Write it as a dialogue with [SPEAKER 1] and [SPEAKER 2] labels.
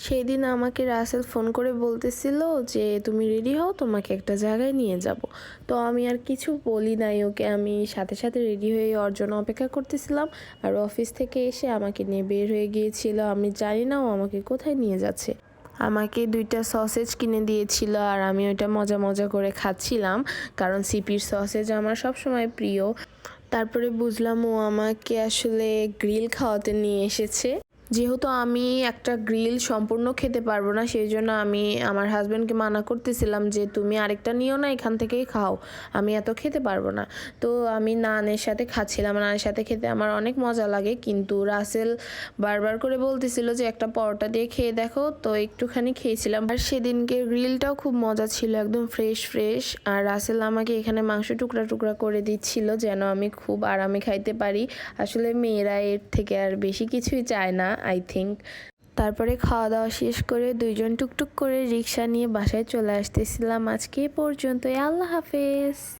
[SPEAKER 1] সেই দিন আমাকে রাসেল ফোন করে বলতেছিল যে, তুমি রেডি হও, তোমাকে একটা জায়গায় নিয়ে যাব। তো আমি আর কিছু বলি নাই ওকে। আমি সাথে সাথে রেডি হয়ে ওর জন্য অপেক্ষা করতেছিলাম। আর অফিস থেকে এসে আমাকে নিয়ে বের হয়ে গিয়েছিল। আমি জানি না ও আমাকে কোথায় নিয়ে যাচ্ছে। আমাকে দুইটা সসেজ কিনে দিয়েছিল আর আমি ওইটা মজা মজা করে খাচ্ছিলাম। কারণ সিপির সসেজ আমার সবসময় প্রিয়। তারপরে বুঝলাম ও আমাকে আসলে গ্রিল খাওয়াতে নিয়ে এসেছে। যেহেতু আমি একটা গ্রিল সম্পূর্ণ খেতে পারব না, সেই জন্য আমি আমার হাজব্যান্ডকে মানা করতেছিলাম যে তুমি আরেকটা নিও না, এখান থেকেই খাও। আমি এত খেতে পারব না। তো আমি নানের সাথে খাচ্ছিলাম। নানের সাথে খেতে আমার অনেক মজা লাগে, কিন্তু রাসেল বারবার করে বলতেছিল যে একটা পরোটা দিয়ে খেয়ে দেখো। তো একটুখানি খেয়েছিলাম। আর সেদিনকে গ্রিলটাও খুব মজা ছিল, একদম ফ্রেশ ফ্রেশ। আর রাসেল আমাকে এখানে মাংস টুকরা টুকরা করে দিচ্ছিল যেন আমি খুব আরামে খাইতে পারি। আসলে মেয়েরা এর থেকে আর বেশি কিছুই চায় না। আই থিঙ্ক তারপরে খাওয়া দাওয়া শেষ করে দুইজন টুকটুক করে রিক্সা নিয়ে বাসায় চলে আসতেছিলাম। আজকে পর্যন্ত আল্লাহ হাফেজ।